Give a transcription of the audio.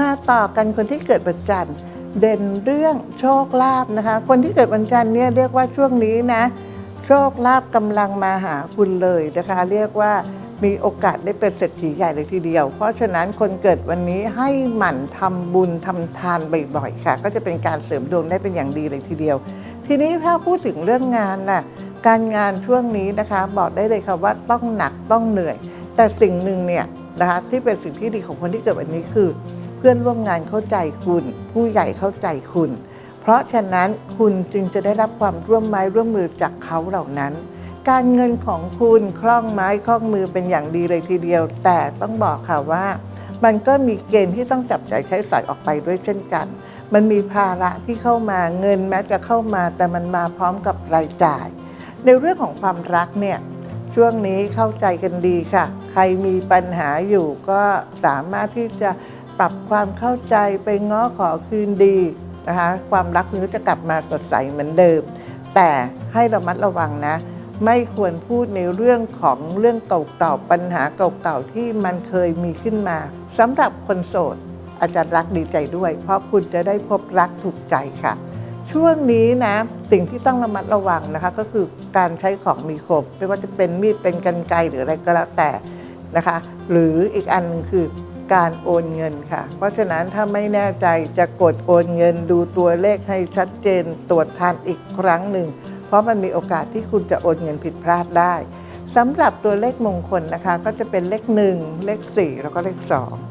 มาต่อกันคนที่เกิดวันจันทร์เด่นเรื่องโชคลาภนะคะ คนที่เกิดวันจันทร์เนี่ยเรียกว่าช่วงนี้นะ โชคลาภกำลังมาหาคุณเลยนะคะ เรียกว่ามีโอกาสได้เป็นเศรษฐีใหญ่เลยทีเดียว เพราะฉะนั้นคนเกิดวันนี้ให้หมั่นทำบุญทำทานบ่อยๆค่ะ ก็จะเป็นการเสริมดวงได้เป็นอย่างดีเลยทีเดียว ทีนี้ถ้าพูดถึงเรื่องงานน่ะการงานช่วงนี้นะคะ บอกได้เลยค่ะว่าต้องหนักต้องเหนื่อย แต่สิ่งหนึ่งเนี่ยนะคะที่เป็นสิ่งที่ดีของคนที่เกิดวันนี้คือ พื่อนร่วมงานเข้าใจคุณ ผู้ใหญ่เข้าใจคุณ เพราะฉะนั้นคุณจึงจะได้รับความร่วมไม้ร่วมมือจากเขาเหล่านั้น การเงินของคุณคล่องไม้คล่องมือเป็นอย่างดีเลยทีเดียว แต่ต้องบอกค่ะว่า มันก็มีเกณฑ์ที่ต้องจับจ่ายใช้สอยออกไปด้วยเช่นกัน มันมีภาระที่เข้ามาเงินแม้จะเข้ามา แต่มันมาพร้อมกับรายจ่าย ในเรื่องของความรักเนี่ยช่วงนี้เข้าใจกันดีค่ะ ใครมีปัญหาอยู่ก็สามารถที่จะ ปรับความเข้าใจไปง้อขอคืนดีนะคะความรักนี้จะกลับมาสดใสเหมือนเดิม แต่ให้ระมัดระวังนะ ไม่ควรพูดในเรื่องของเรื่องเก่าๆปัญหาเก่าๆที่มันเคยมีขึ้นมาสำหรับคนโสด อาจารย์รักดีใจด้วย เพราะคุณจะได้พบรักถูกใจค่ะ ช่วงนี้นะสิ่งที่ต้องระมัดระวังนะคะ ก็คือการใช้ของมีคมไม่ว่าจะเป็นมีดเป็นกันไกรหรืออะไรก็แล้วแต่นะคะ หรืออีกอันหนึงคือ การโอนเงินค่ะ เพราะฉะนั้นถ้าไม่แน่ใจจะกดโอนเงินดูตัวเลขให้ชัดเจนตรวจทานอีกครั้งหนึ่ง เพราะมันมีโอกาสที่คุณจะโอนเงินผิดพลาดได้สำหรับตัวเลขมงคลนะคะ ก็จะเป็นเลข 1 เลข 4 แล้วก็เลข 2